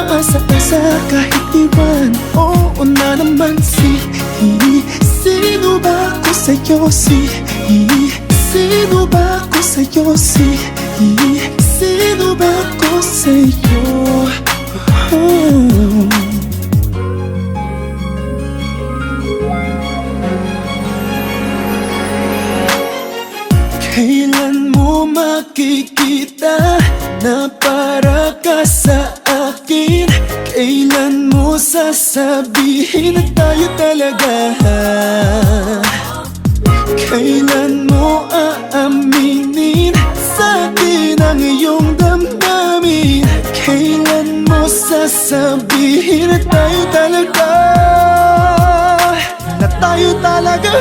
umaasa-asa kahit iwan Oo na naman si Sino ba ako sa'yo si Sino ba ako sa'yo si Sino ba ako sa'yo oh. Kailan mo makikita na para ka sa? Kailan mo sasabihin na tayo talaga? Kailan mo aaminin sa akin ang iyong damdamin? Kailan mo sasabihin na tayo talaga? Na tayo talaga